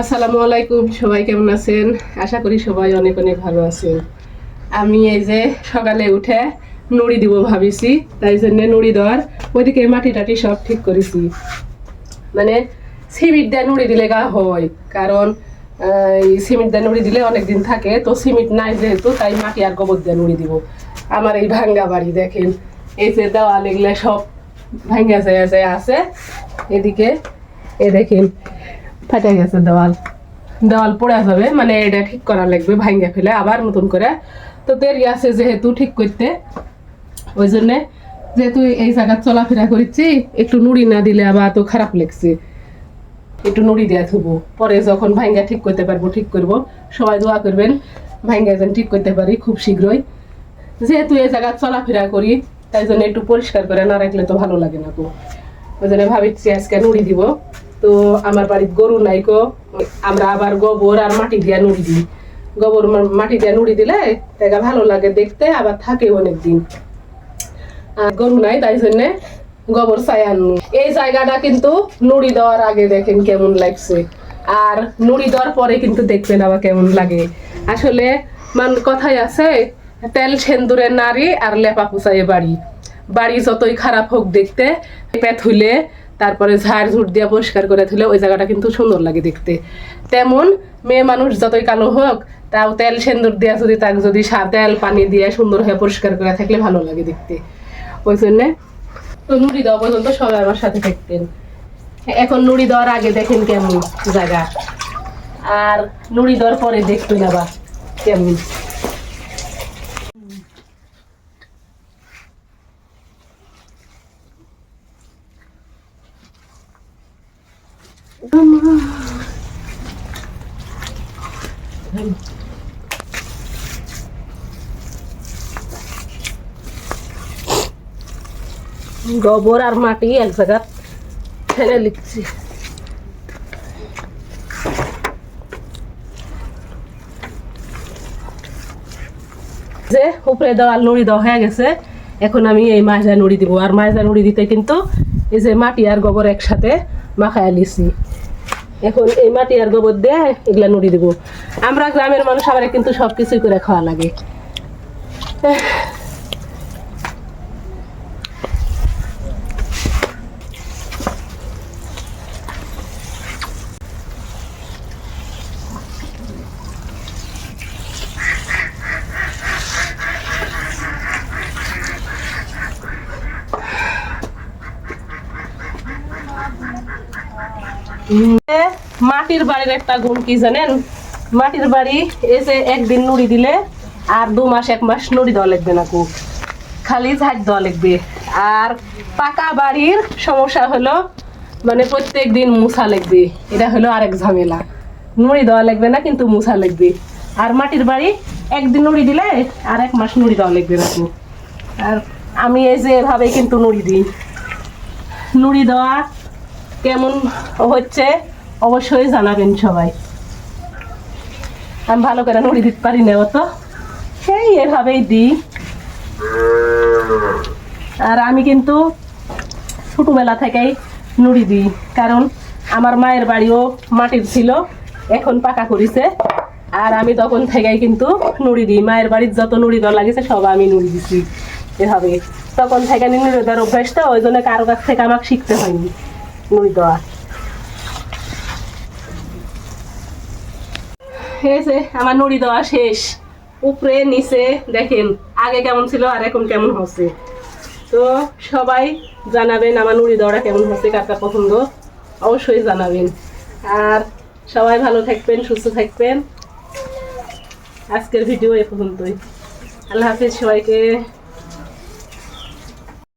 আসসালামু আলাইকুম, সবাই কেমন আছেন? আশা করি সবাই অনেক অনেক ভালো আছেন। আমি এই যে সকালে উঠে নুড়ি দিব ভাবিছি, তাই জন্য নুড়ি দেওয়ার, ওইদিকে মাটি টাটি সব ঠিক করেছি। মানে সিমিট দিয়ে নুড়ি দিলে গা হয়, কারণ এই সিমেন্ট দিয়ে নুড়ি দিলে অনেক দিন থাকে, তো সিমেন্ট নাই যেহেতু, তাই মাটি আর গোবর দিয়ে নুড়ি দিব। আমার এই ভাঙ্গা বাড়ি দেখেন, এই যে দেওয়াল এগুলো সব ভাঙ্গা যায় আছে, এদিকে, এ দেখেন ফাটে গেছে দেওয়াল। দেওয়াল পড়ে যাবে মানে এটা ঠিক করা লাগবে, ভাঙ্গা ফেলে আবার নতুন করে। তো দেরি আছে যেহেতু ঠিক করতে। ওই জন্যে যেহেতু এই জায়গা চলাফেরা করছি, একটু নুড়ি না দিলে আবার তো খারাপ লাগছে। একটু নুড়ি দেওয়া থুবো পরে যখন ভাঙ্গা ঠিক করতে পারব, ঠিক করব। সবাই দোয়া করবেন, ভাঙ্গা যেন ঠিক করতে পারি খুব শীঘ্রই। যেহেতু এই জায়গা চলাফেরা করি, তাই জন্য একটু পরিষ্কার করে না রাখলে তো ভালো লাগে না গো। ওই জন্য ভাবিছি আজকে নুড়ি দিব। তো আমার বাড়ির গরু নাই কো আমরা আবার গোবর আর মাটি দিয়া নুড়ি দিই। গোবর মাটি দিয়া নুড়ি দিলে তাইটা ভালো লাগে দেখতে, আবার থাকে অনেক দিন আর গরু নাই তাই জন্য গোবর চাই আনু এই জায়গাটা কিন্তু নুড়ি দেওয়ার আগে দেখেন কেমন লাগছে। আর নুড়ি দেওয়ার পরে কিন্তু দেখবেন আবার কেমন লাগে। আসলে মান কথাই আছে, তেল সেন্দুরের নারী আর লেপা পুষায় বাড়ি। বাড়ি যতই খারাপ হোক দেখতে, পেট হইলে তারপরে ঝাড় ঝুট দিয়ে পরিষ্কার করে ধুলে ওই জায়গাটা কিন্তু সুন্দর লাগে দেখতে। তেমন মেয়ে মানুষ যতই কালো হোক, তাও তেল সেন্দুর দিয়ে যদি তাকে যদি সা তেল, পানি দিয়ে সুন্দর হয়ে পরিষ্কার করে থাকলে ভালো লাগে দেখতে। ওই জন্যে তো নুড়ি দেওয়া পর্যন্ত সবাই আমার সাথে থাকতেন। এখন নুড়ি দেওয়ার আগে দেখেন কেমন জায়গা। আর নুড়ি দেওয়ার পরে দেখবেন আবার কেমন। গোবর আর মাটি এক জায়গা ফেলে লিখছি। যে উপরে দেওয়াল নুড়ি দেওয়া হয়ে গেছে, এখন আমি এই মাঝা নুড়ি দিব। আর মাঝা নুড়ি দিতে কিন্তু এই যে মাটি আর গোবর একসাথে মাখায় লিছি। এখন এই মাটি আর গোবর দিয়ে, এগুলা নুড়ি দিব। আমরা গ্রামের মানুষ, আমার কিন্তু সবকিছুই করে খাওয়া লাগে। মাটির বাড়ির একটা গুণ কি জানেন? মাটির বাড়ি এসে একদিন নুড়ি দিলে আর দু মাস, এক মাস নুড়ি দেওয়া লাগবে না কু খালি ঝাঁট দেওয়া লাগবে। আর পাকা বাড়ির সমস্যা হলো মানে প্রত্যেক দিন মুছা লাগবে। এটা হলো আরেক ঝামেলা। নুড়ি দেওয়া লাগবে না, কিন্তু মুছা লাগবে। আর মাটির বাড়ি একদিন নুড়ি দিলে আর এক মাস নুড়ি দেওয়া লাগবে না আর আমি এই যে এভাবে কিন্তু নুড়ি দিই। নুড়ি দেওয়া কেমন হচ্ছে অবশ্যই জানাবেন সবাই। আমি ভালো করে নুড়ি দিতে পারি না অত। সেই এভাবেই দিই। আর আমি কিন্তু ছোটোবেলা থেকেই নুড়ি দিই, কারণ আমার মায়ের বাড়িও মাটির ছিল, এখন পাকা করেছে। আর আমি তখন থেকেই কিন্তু নুড়ি দিই, মায়ের বাড়ির যত নুড়ি দেওয়া লাগিছে সব আমি নুড়ি দিছি এভাবে তখন থেকে নুড়ি দেওয়ার অভ্যাস তো ওই জন্য কারও কাছ থেকে আমাকে শিখতে হয়নি। নুড়ি দেওয়া হয়েছে আমার নুড়ি দেওয়া শেষ। উপরে, নিচে, দেখেন, আগে কেমন ছিল আর এখন কেমন হচ্ছে। তো সবাই জানাবেন আমার নুড়ি দেওয়াটা কেমন হচ্ছে কার পছন্দ, অবশ্যই জানাবেন। আর সবাই ভালো থাকবেন, সুস্থ থাকবেন। আজকের ভিডিও এ পর্যন্তই। আল্লাহ হাফিজ সবাইকে।